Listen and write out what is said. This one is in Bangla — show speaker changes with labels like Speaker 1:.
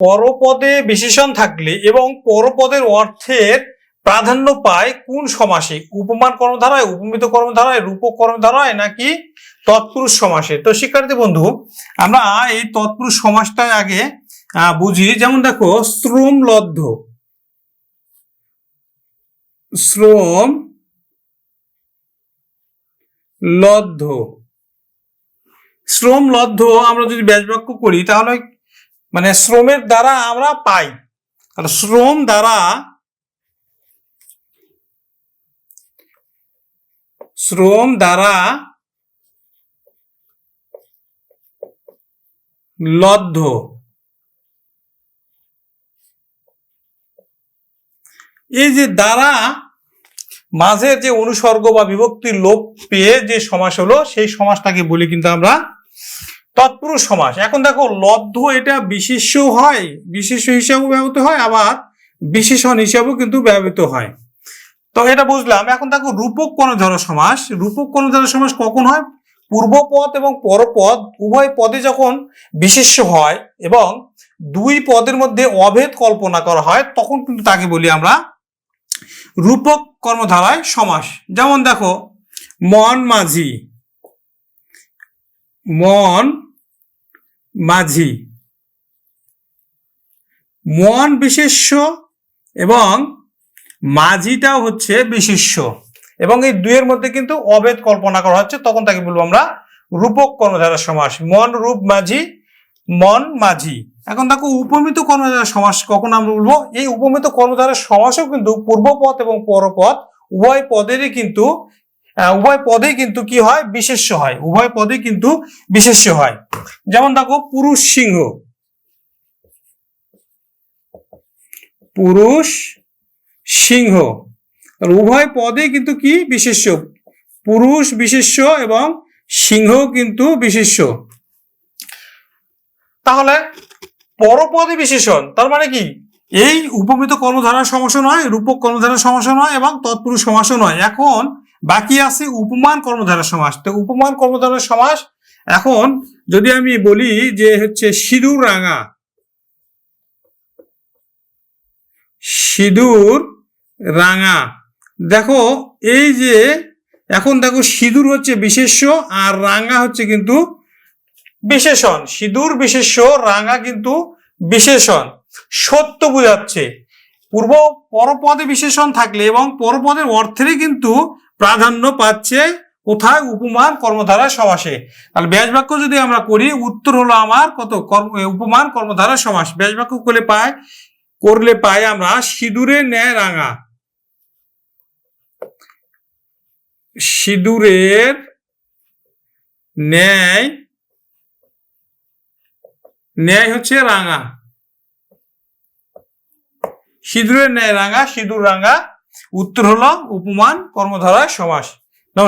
Speaker 1: পরপদে বিশেষণ থাকলে এবং পরপদের অর্থের প্রাধান্য পায় কোন সমাসে? উপমান কর্মধারায়, উপমিত কর্মধারায়, রূপক কর্মধারায় নাকি তৎপুরুষ সমাসে? তো শিক্ষার্থী বন্ধু, আমরা এই তৎপুরুষ সমাসটা আগে বুঝি। যেমন দেখো, শ্রম লব্ধ। শ্রম লব্ধ। শ্রম লব্ধ আমরা যদি ব্যাসবাক্য করি, তাহলে মানে শ্রমের দ্বারা আমরা পাই। তাহলে শ্রম দ্বারা শ্রম দ্বারা লব্ধ। এই যে দ্বারা মাঝের যে অনুসর্গ বা বিভক্তির লোপ পেয়ে যে সমাস হলো, সেই সমাসটাকে বলি কিন্তু আমরা তৎপুরুষ সমাস। এখন দেখো, লব্ধ এটা বিশেষ্য হয়, বিশেষ্য হিসাবেও ব্যবহৃত হয়, আবার বিশেষণ হিসাবেও কিন্তু ব্যবহৃত হয়। তো এটা বুঝলাম। এখন দেখো, রূপক কর্ণধার সমাস। রূপক কর্ণধার সমাস কখন হয়? পূর্বপদ এবং পরপদ, উভয় পদে যখন বিশেষ্য হয় এবং দুই পদের মধ্যে অভেদ কল্পনা করা হয়, তখন কিন্তু তাকে বলি আমরা রূপক কর্মধারায় সমাস। যেমন দেখো, মন মাঝি। মন মাঝি। মন বিশেষ্য এবং মাঝিটাও হচ্ছে বিশেষ্য। এবং এই দুইয়ের মধ্যে কিন্তু অভেদ কল্পনা করা হচ্ছে, তখন তাকে বলব আমরা রূপক কর্মধারা সমাস। মন রূপ মাঝি, মন মাঝি। এখন দেখো, উপমিত কর্মধারা সমাস কখন আমরা বলব? এই উপমিত কর্মধারা সমাসও কিন্তু পূর্বপদ এবং পরপদ উভয় পদেরই কিন্তু উভয় পদেই কিন্তু কি হয়? বিশেষ্য হয়। উভয় পদে কিন্তু বিশেষ্য হয়। যেমন দেখো, পুরুষ সিংহ। পুরুষ সিংহ। উভয় পদে কিন্তু কি? বিশেষ্য। পুরুষ বিশেষ্য এবং সিংহ কিন্তু বিশেষ্য। তাহলে পরপদে বিশেষণ, তার মানে কি? এই উপমিত কর্মধারার সমস্যা নয়, রূপক কর্মধারার সমস্যা নয় এবং তৎপুরুষ সমাসও নয়। এখন বাকি আছে উপমান কর্মধারা সমাস। তো উপমান কর্মধারা সমাস, এখন যদি আমি বলি যে হচ্ছে সিঁদুর রাঙা সিঁদুর রাঙা, দেখো এই যে এখন দেখো সিঁদুর হচ্ছে বিশেষ্য আর রাঙা হচ্ছে কিন্তু বিশেষণ। সিঁদুর বিশেষ্য, রাঙা কিন্তু বিশেষণ। সত্য বোঝাচ্ছে। পূর্ব পরপদে বিশেষণ থাকলে এবং পরপদের অর্থেরই কিন্তু প্রাধান্য পাচ্ছে কোথায়? উপমান কর্মধারা সমাসে। তাহলে ব্যাস বাক্য যদি আমরা করি, উত্তর হলো আমার কত? কর্ম উপমান কর্মধারা সমাস। ব্যাস বাক্য করলে পাই করলে পাই আমরা সিঁদুরে ন্যায় রাঙা। সিঁদুরের ন্যায় ন্যায় হচ্ছে রাঙা। সিঁদুরের ন্যায় রাঙা সিঁদুর রাঙা উত্তর হলো উপমান কর্মধারায় সমাস।